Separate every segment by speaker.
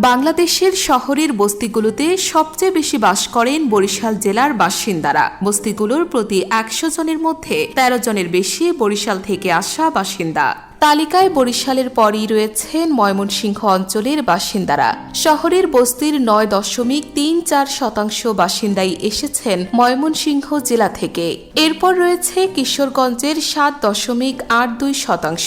Speaker 1: বাংলাদেশের শহরের বস্তিগুলোতে সবচেয়ে বেশি বাস করেন বরিশাল জেলার বাসিন্দারা। বস্তিগুলোর প্রতি একশো জনের মধ্যে ১৩ জনের বেশি বরিশাল থেকে আসা বাসিন্দা। তালিকায় বরিশালের পরই রয়েছেন ময়মনসিংহ অঞ্চলের বাসিন্দারা। শহরের বস্তির নয় দশমিক তিন চার শতাংশ বাসিন্দাই এসেছেন ময়মনসিংহ জেলা থেকে। এরপর রয়েছে কিশোরগঞ্জের সাত দশমিক আট দুই শতাংশ,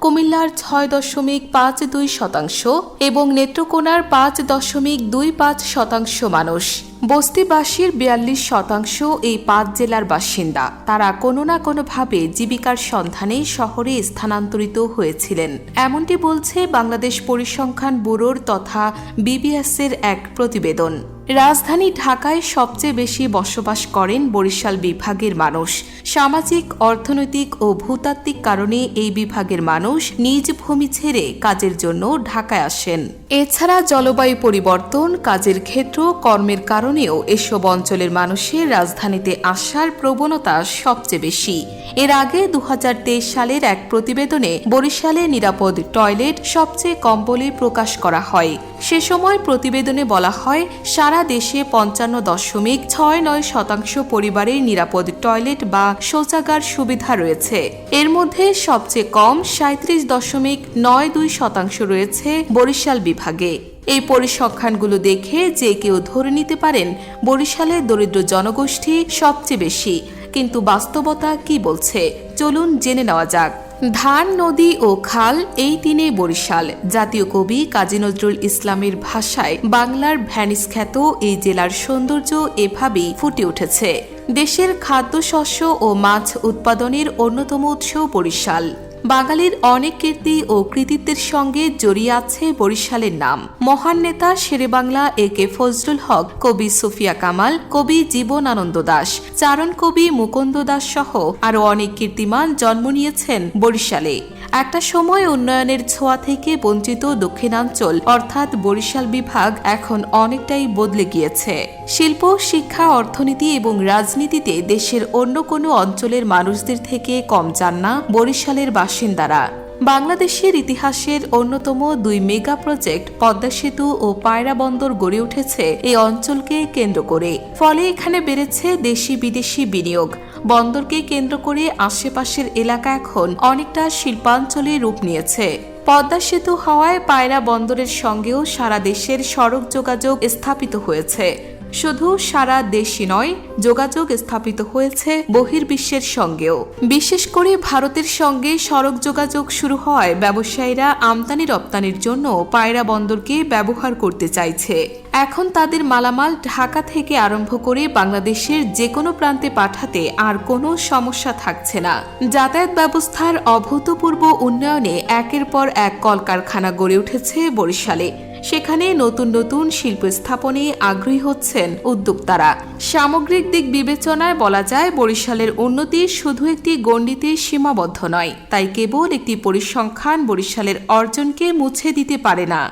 Speaker 1: কুমিল্লার ছয় দশমিক পাঁচ দুই শতাংশ এবং নেত্রকোনার পাঁচ দশমিক দুই পাঁচ শতাংশ মানুষ। বস্তিবাসীর বিয়াল্লিশ শতাংশ এই পাঁচ জেলার বাসিন্দা। তারা কোনো না কোনোভাবে জীবিকার সন্ধানে শহরে স্থানান্তরিত হয়েছিলেন। এমনটি বলছে বাংলাদেশ পরিসংখ্যান ব্যুরোর তথা বিবিএসের এক প্রতিবেদন। রাজধানী ঢাকায় সবচেয়ে বেশি বসবাস করেন বরিশাল বিভাগের মানুষ। সামাজিক, অর্থনৈতিক ও ভূতাত্ত্বিক কারণে এই বিভাগের মানুষ নিজ ভূমি ছেড়ে কাজের জন্য ঢাকায় আসেন। এছাড়া জলবায়ু পরিবর্তন, কাজের ক্ষেত্র, কর্মের কারণেও এসব অঞ্চলের মানুষের রাজধানীতে আসার প্রবণতা সবচেয়ে বেশি। এর আগে দু হাজার তেইশ সালের এক প্রতিবেদনে বরিশালে নিরাপদ টয়লেট সবচেয়ে কম বলে প্রকাশ করা হয়। সে সময় প্রতিবেদনে বলা হয়, সারা দেশে পঞ্চান্ন দশমিক ছয় নয় শতাংশ পরিবারের নিরাপদ টয়লেট বা শৌচাগার সুবিধা রয়েছে। এর মধ্যে সবচেয়ে কম সাঁত্রিশ দশমিক নয় দুই শতাংশ রয়েছে বরিশাল বিভাগে। এই পরিসংখ্যানগুলো দেখে যে কেউ ধরে নিতে পারেন বরিশালের দরিদ্র জনগোষ্ঠী সবচেয়ে বেশি। কিন্তু বাস্তবতা কি বলছে? চলুন জেনে নেওয়া যাক। ধান, নদী ও খাল এই তিনে বরিশাল। জাতীয় কবি কাজী নজরুল ইসলামের ভাষায় বাংলার ভ্যানিস খ্যাত এই জেলার সৌন্দর্য এভাবেই ফুটে উঠেছে। দেশের খাদ্যশস্য ও মাছ উৎপাদনের অন্যতম উৎস বরিশাল। বাঙালির অনেক কীর্তি ও কৃতিত্বের সঙ্গে জড়িয়ে আছে বরিশালের নাম। মহান নেতা শেরেবাংলা এ কে ফজলুল হক, কবি সুফিয়া কামাল, কবি জীবনানন্দ দাস, চারণ কবি মুকুন্দ দাস সহ আরও অনেক কীর্তিমান জন্ম নিয়েছেন বরিশালে। একটা সময় উন্নয়নের ছোঁয়া থেকে বঞ্চিত দক্ষিণাঞ্চল, অর্থাৎ বরিশাল বিভাগ, এখন অনেকটাই বদলে গিয়েছে। শিল্প, শিক্ষা, অর্থনীতি এবং রাজনীতিতে দেশের অন্য কোনো অঞ্চলের মানুষদের থেকে কম যান না বরিশালের বাসিন্দারা। বাংলাদেশের ইতিহাসের অন্যতম দুই মেগা প্রজেক্ট পদ্মা সেতু ও পায়রা বন্দর গড়ে উঠেছে এই অঞ্চলকে কেন্দ্র করে। ফলে এখানে বেড়েছে দেশি বিদেশি বিনিয়োগ। বন্দরকে কেন্দ্র করে আশেপাশের এলাকা এখন অনেকটা শিল্পাঞ্চলে রূপ নিয়েছে। পদ্মা সেতু হওয়ায় পায়রা বন্দরের সঙ্গেও সারা দেশের সড়ক যোগাযোগ স্থাপিত হয়েছে। শুধু সারা দেশই নয়, যোগাযোগ স্থাপিত হয়েছে বহির্বিশ্বের সঙ্গেও। বিশেষ করে ভারতের সঙ্গে সড়ক যোগাযোগ শুরু হওয়ায় ব্যবসায়ীরা আমদানি রপ্তানির জন্য পায়রা বন্দরকে ব্যবহার করতে চাইছে। এখন তাদের মালামাল ঢাকা থেকে আরম্ভ করে বাংলাদেশের যে কোনো প্রান্তে পাঠাতে আর কোনো সমস্যা থাকছে না। যাতায়াত ব্যবস্থার অভূতপূর্ব উন্নয়নে একের পর এক কলকারখানা গড়ে উঠেছে বরিশালে। সেখানে নতুন নতুন শিল্প স্থাপনে আগ্রহী হচ্ছেন উদ্যোক্তারা। সামগ্রিক দিক বিবেচনায় বলা যায়, বরিশালের উন্নতি শুধু একটি গণ্ডিতে সীমাবদ্ধ নয়, তাই কেবল একটি পরিসংখ্যান বরিশালের অর্জনকে মুছে দিতে পারে না।